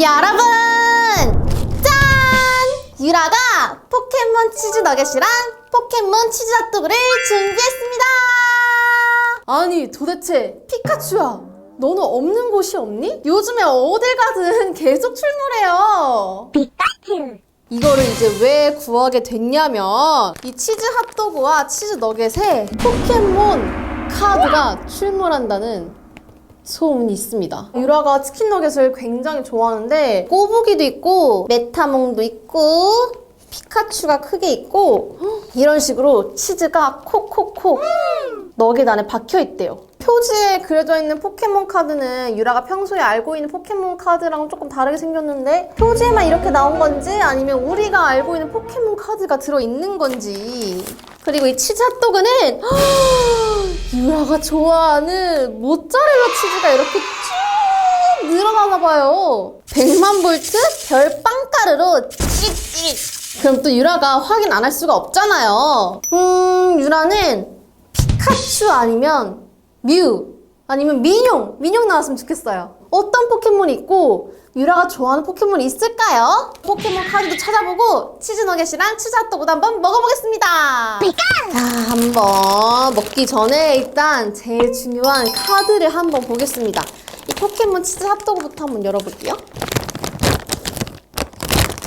여러분! 짠! 유라가 포켓몬 치즈 너겟이랑 포켓몬 치즈 핫도그를 준비했습니다! 아니, 도대체 피카츄야, 너는 없는 곳이 없니? 요즘에 어딜 가든 계속 출몰해요. 피카츄 이거를 이제 왜 구하게 됐냐면 이 치즈 핫도그와 치즈 너겟에 포켓몬 카드가 출몰한다는 소문이 있습니다. 유라가 치킨 너겟을 굉장히 좋아하는데 꼬부기도 있고 메타몽도 있고 피카츄가 크게 있고 헉, 이런 식으로 치즈가 콕콕콕 너겟 안에 박혀 있대요. 표지에 그려져 있는 포켓몬 카드는 유라가 평소에 알고 있는 포켓몬 카드랑 조금 다르게 생겼는데 표지에만 이렇게 나온 건지 아니면 우리가 알고 있는 포켓몬 카드가 들어 있는 건지 그리고 이 치즈 핫도그는 유라가 좋아하는 모짜렐라 치즈가 이렇게 쭉 늘어나나 봐요. 100만 볼트 별 빵가루로 찍찍. 그럼 또 유라가 확인 안 할 수가 없잖아요. 음, 유라는 피카츄 아니면 뮤 아니면 민용 민용 나왔으면 좋겠어요. 어떤 포켓몬이 있고 유라가 좋아하는 포켓몬이 있을까요? 포켓몬 카드도 찾아보고 치즈 너겟이랑 치즈 핫도그도 한번 먹어보겠습니다. 자, 한번 먹기 전에 일단 제일 중요한 카드를 한번 보겠습니다. 이 포켓몬 치즈 핫도그부터 한번 열어볼게요.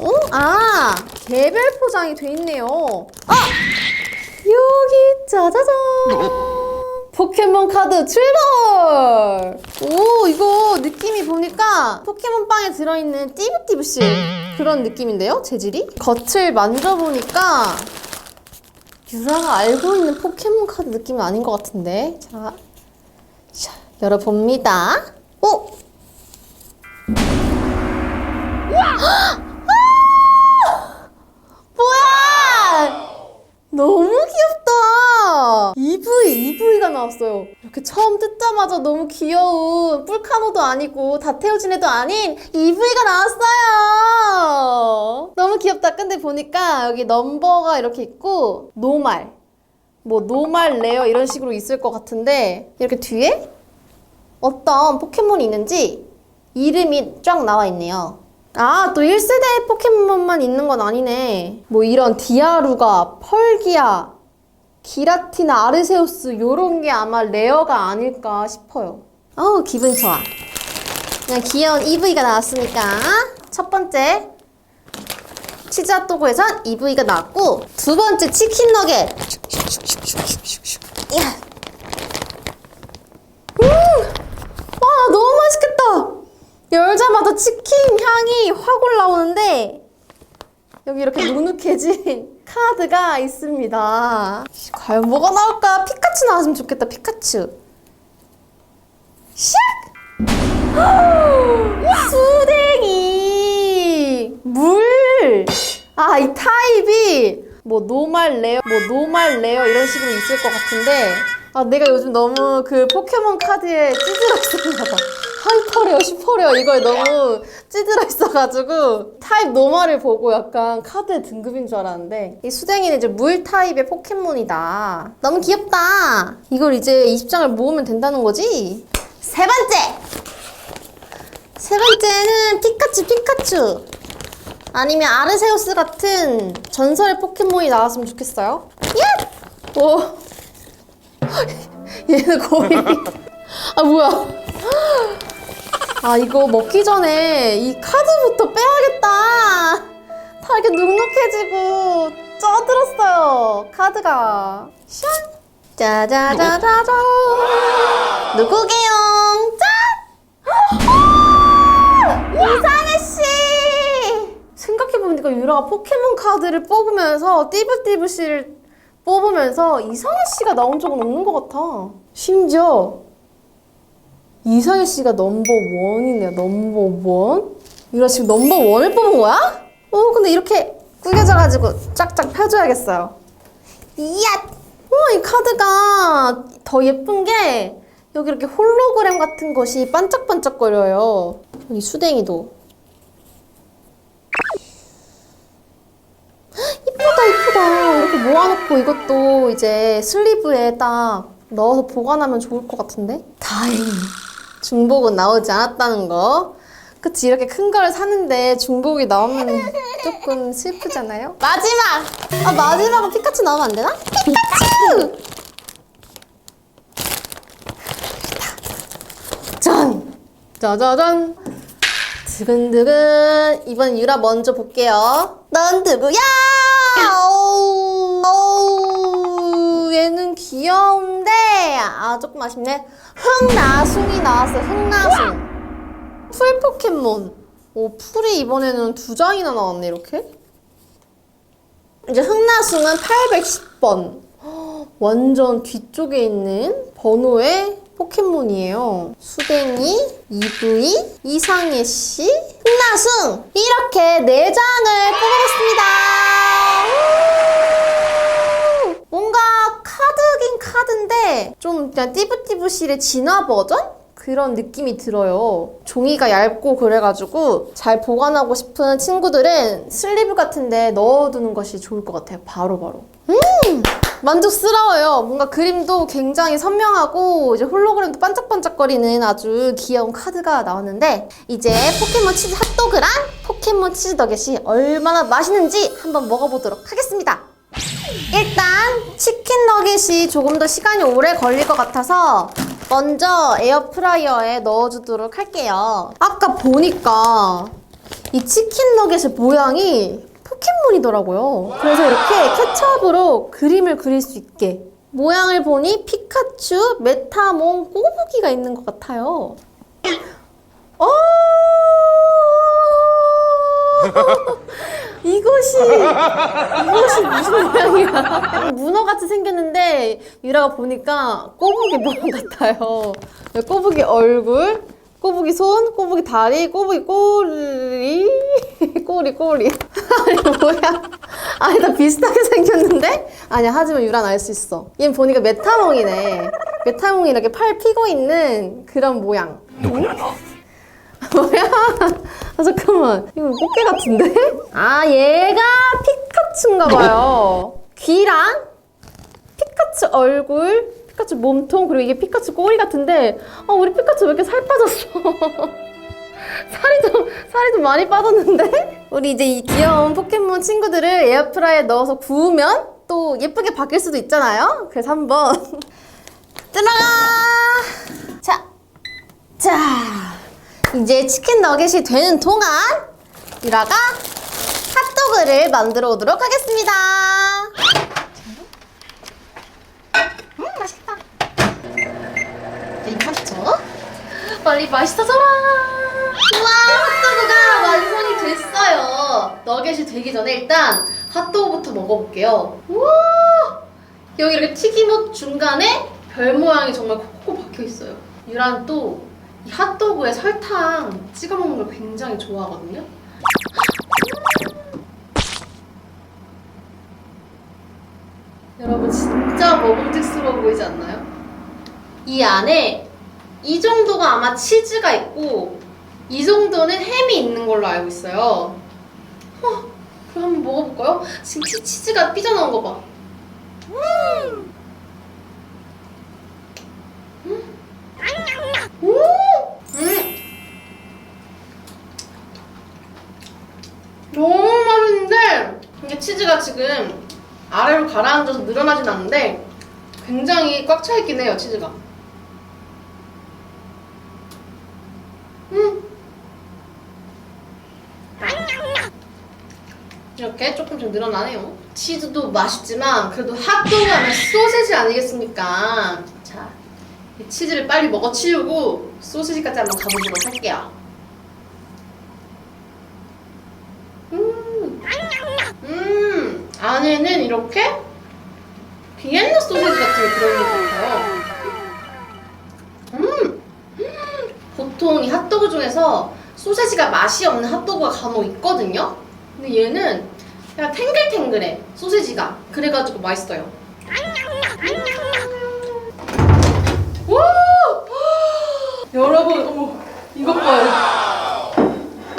어? 아, 개별 포장이 돼 있네요. 아! 여기 짜자잔! 포켓몬 카드 출발! 오, 이거 느낌이 보니까 포켓몬 빵에 들어있는 띠부띠부실 그런 느낌인데요? 재질이? 겉을 만져보니까 유라가 알고 있는 포켓몬 카드 느낌은 아닌 것 같은데. 자, 자 열어봅니다. 오! 뭐야! 너무 귀엽다! EV가 나왔어요. 이렇게 처음 뜯자마자 너무 귀여운 뿔카노도 아니고 다테오진 애도 아닌 EV가 나왔어요! 너무 귀엽다. 근데 보니까 여기 넘버가 이렇게 있고, 노말. 뭐, 노말, 레어 이런 식으로 있을 것 같은데, 이렇게 뒤에 어떤 포켓몬이 있는지 이름이 쫙 나와 있네요. 아, 또 1세대 포켓몬만 있는 건 아니네. 뭐 이런 디아루가, 펄기아, 기라티나, 아르세우스 요런 게 아마 레어가 아닐까 싶어요. 어우, 기분 좋아. 그냥 귀여운 EV가 나왔으니까 첫 번째 치즈 핫도그에선 EV가 나왔고 두 번째 치킨 너겟 이야. 음! 와 너무 맛있겠다 열자마자 치킨 향이 확 올라오는데 여기 이렇게 눅눅해진 카드가 있습니다. 과연 뭐가 나올까? 피카츄 나왔으면 좋겠다 피카츄. 샥! 수댕이! 물! 아 이 타입이 뭐 노말 레어 뭐 노말 레어 이런 식으로 있을 것 같은데 아 내가 요즘 너무 그 포켓몬 카드에 찌들어 있었나 봐 하이퍼레어 슈퍼레어 이거에 너무 찌들어 있어가지고 타입 노말을 보고 약간 카드의 등급인 줄 알았는데 이 수댕이는 이제 물 타입의 포켓몬이다 너무 귀엽다 이걸 이제 20장을 모으면 된다는 거지 세 번째 세 번째는 피카츄 피카츄 아니면 아르세우스 같은 전설의 포켓몬이 나왔으면 좋겠어요. 예! 오. 얘는 거의. 아, 뭐야. 아, 이거 먹기 전에 이 카드부터 빼야겠다. 다 이렇게 눅눅해지고 쪄들었어요. 카드가. 샹! 짜자자자자. 누구게요? 짠! 이상해 씨. 생각해보니까 유라가 포켓몬 카드를 뽑으면서 띠부띠부 씨를 뽑으면서 이상해 씨가 나온 적은 없는 것 같아. 심지어 이상해 씨가 넘버 원이네요. 넘버 원? 유라 지금 넘버 원을 뽑은 거야? 어 근데 이렇게 구겨져가지고 쫙쫙 펴줘야겠어요. 이야! 와, 이 카드가 더 예쁜 게 여기 이렇게 홀로그램 같은 것이 반짝반짝거려요. 여기 수댕이도. 이쁘다, 이쁘다. 이렇게 모아놓고 이것도 이제 슬리브에 딱 넣어서 보관하면 좋을 것 같은데? 다행히 중복은 나오지 않았다는 거. 그치 이렇게 큰 거를 사는데 중복이 나오면 조금 슬프잖아요. 마지막! 아 마지막은 피카츄 나오면 안 되나? 피카츄! 짠! 짜자잔! 두근두근 이번 유라 먼저 볼게요. 넌 누구야? 어우, 어우, 얘는 귀여운데 아 조금 아쉽네. 흥나숭이 나왔어요. 흥나숭. 풀 포켓몬. 오 풀이 이번에는 두 장이나 나왔네 이렇게. 이제 흥나숭은 810번. 완전 뒤쪽에 있는 번호의 포켓몬이에요. 수댕이, 이브이, 이상예 씨, 흥나숭 이렇게 네 장을 뽑아봤습니다. 우! 뭔가 카드긴 카드인데 좀 그냥 띠부띠부실의 진화 버전? 그런 느낌이 들어요. 종이가 얇고 그래가지고 잘 보관하고 싶은 친구들은 슬리브 같은데 넣어두는 것이 좋을 것 같아요. 바로 바로. 음! 만족스러워요. 뭔가 그림도 굉장히 선명하고 이제 홀로그램도 반짝반짝거리는 아주 귀여운 카드가 나왔는데 이제 포켓몬 치즈 핫도그랑 포켓몬 치즈 너겟이 얼마나 맛있는지 한번 먹어보도록 하겠습니다. 일단 치킨 너겟이 조금 더 시간이 오래 걸릴 것 같아서 먼저 에어프라이어에 넣어주도록 할게요. 아까 보니까 이 치킨 너겟의 모양이 포켓몬이더라고요. 그래서 이렇게 케첩으로 그림을 그릴 수 있게 모양을 보니 피카츄, 메타몽, 꼬부기가 있는 것 같아요. 어! 이것이 이것이 무슨 모양이야? 약간 문어 같이 생겼는데 유라가 보니까 꼬부기 모양 같아요. 꼬부기 얼굴, 꼬부기 손, 꼬부기 다리, 꼬부기 꼬리, 꼬리 꼬리. 아니 뭐야? 아니 다 비슷하게 생겼는데? 아니야 하지만 유라는 알수 있어. 얘는 보니까 메타몽이네. 메타몽이 이렇게 팔 피고 있는 그런 모양. 누구냐 너? 뭐야? 아 잠깐만. 이거 꽃게 같은데? 아 얘가 피카츄인가 봐요. 귀랑 피카츄 얼굴 피카츄 몸통 그리고 이게 피카츄 꼬리 같은데 아 우리 피카츄 왜 이렇게 살 빠졌어? 살이 좀 살이 좀 많이 빠졌는데? 우리 이제 이 귀여운 포켓몬 친구들을 에어프라이에 넣어서 구우면 또 예쁘게 바뀔 수도 있잖아요? 그래서 한번 들어가! 자 자, 이제 치킨 너겟이 되는 동안 유라가 핫도그를 만들어 오도록 하겠습니다. 음, 맛있다. 자, 이거 맛있죠? 빨리 맛있어져라. 우와, 핫도그가 완성이 됐어요. 너겟이 되기 전에 일단 핫도그부터 먹어볼게요. 우와, 여기 이렇게 튀김옷 중간에 별 모양이 정말 콕콕 박혀 있어요. 유란 또 이 핫도그에 설탕 찍어 먹는 걸 굉장히 좋아하거든요. 여러분 진짜 먹음직스러워 보이지 않나요? 이 안에 이 정도가 아마 치즈가 있고 이 정도는 햄이 있는 걸로 알고 있어요. 어, 그럼 한번 먹어볼까요? 지금 치- 치즈가 삐져나온 거 봐. 음! 음! 음! 너무 맛있는데 이게 치즈가 지금 아래로 가라앉아서 늘어나진 않는데 굉장히 꽉 차 있긴 해요 치즈가. 음. 이렇게 조금씩 늘어나네요. 치즈도 맛있지만 그래도 핫도그 하면 소세지 아니겠습니까? 자, 이 치즈를 빨리 먹어 치우고 소시지까지 한번 가보도록 할게요. 음, 음, 안에는 이렇게 비엔나 소시지 같은 게 들어있는 것 같아요. 음, 음, 보통 이 핫도그 중에서 소세지가 맛이 없는 핫도그가 간혹 있거든요. 근데 얘는 그냥 탱글탱글해 소세지가 그래가지고 맛있어요. 와! 여러분, 어머, 이것 봐요.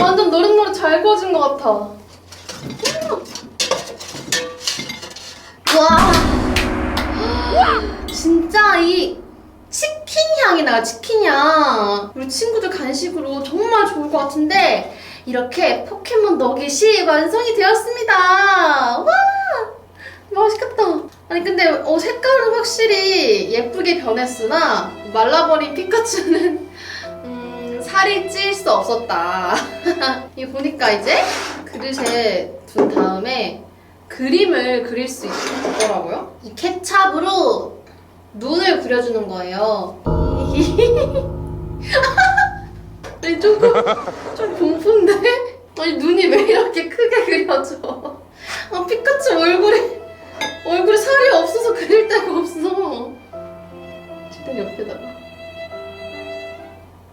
완전 노릇노릇 잘 구워진 것 같아. 와! 진짜 이 치킨 향이 나요, 치킨 향. 우리 친구들 간식으로 정말 좋을 것 같은데, 이렇게 포켓몬 너겟이 완성이 되었습니다. 와! 맛있겠다. 아니, 근데, 어, 색깔은 확실히 예쁘게 변했으나, 말라버린 피카츄는, 음, 살이 찔 수 없었다. 이거 보니까 이제 그릇에 둔 다음에 그림을 그릴 수 있더라고요. 이 케찹으로 눈을 그려주는 거예요. 아니 조금 좀 공포인데? 아니 눈이 왜 이렇게 크게 그려져? 아 피카츄 얼굴이 얼굴에 살이 없어서 그릴 데가 없어. 일단 옆에다가.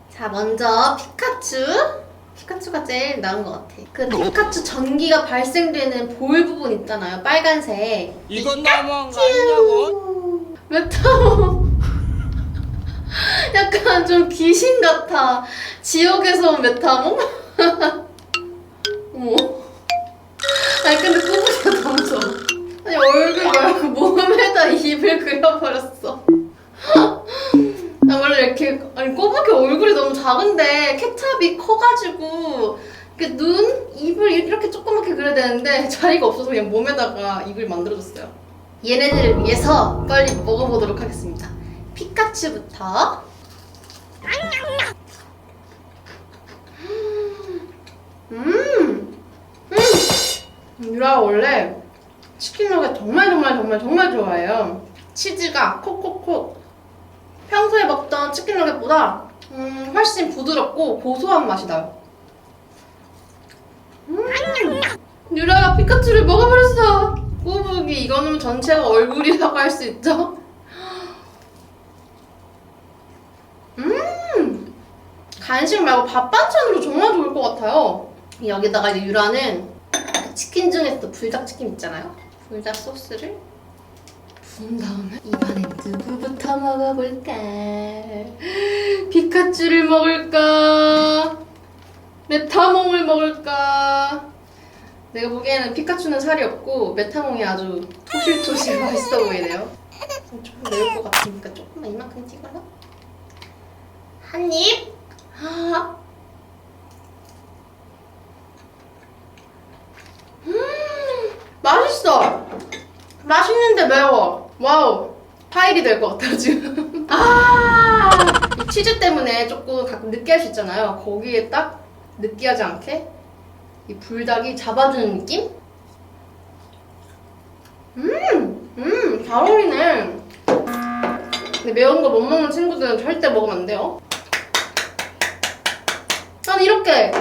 자 먼저 피카츄. 피카츄가 제일 나은 것 같아. 그 피카츄 전기가 발생되는 볼 부분 있잖아요. 빨간색. 이건 너무한 거 아니냐고? 메타모 약간 좀 귀신 같아 지옥에서 온 메타모? 어머 아니 근데 꼬부기가 너무 좋아 아니 얼굴 말고 몸에다 입을 그려버렸어 나 원래 이렇게 아니 꼬부기 얼굴이 너무 작은데 케찹이 커가지고 이렇게 눈, 입을 이렇게 조그맣게 그려야 되는데 자리가 없어서 그냥 몸에다가 입을 만들어줬어요 얘네들을 위해서 빨리 먹어보도록 하겠습니다. 피카츄부터. 음, 음, 유라 원래 치킨 너겟 정말 정말 정말 정말 좋아해요. 치즈가 콕콕콕. 평소에 먹던 치킨 너겟보다 음, 훨씬 부드럽고 고소한 맛이 나요. 음, 유라가 피카츄를 먹어버렸어. 꼬부기 이거는 전체가 얼굴이라고 할 수 있죠? 음 간식 말고 밥 반찬으로 정말 좋을 것 같아요. 여기다가 이제 유라는 치킨 중에서도 불닭 치킨 있잖아요. 불닭 소스를 부은 다음에 입안에 누구부터 먹어볼까? 피카츄를 먹을까? 메타몽을 먹을까? 내가 보기에는 피카츄는 살이 없고 메타몽이 아주 토실토실 맛있어 보이네요. 조금 매울 것 같으니까 조금만 이만큼 찍어요. 한 입. 아. 음, 맛있어. 맛있는데 매워. 와우. 파일이 될 것 같아요 지금. 아, 이 치즈 때문에 조금 가끔 느끼할 수 있잖아요. 거기에 딱 느끼하지 않게 이 불닭이 잡아주는 느낌? 음, 음, 잘 어울리네. 근데 매운 거 못 먹는 친구들은 절대 먹으면 안 돼요. 난 이렇게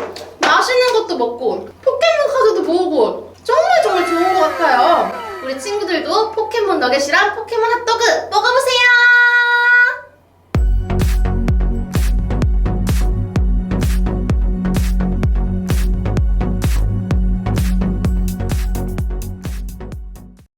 맛있는 것도 먹고 포켓몬 카드도 모으고 정말 정말 좋은 것 같아요. 우리 친구들도 포켓몬 너겟이랑 포켓몬 핫도그 먹어보세요.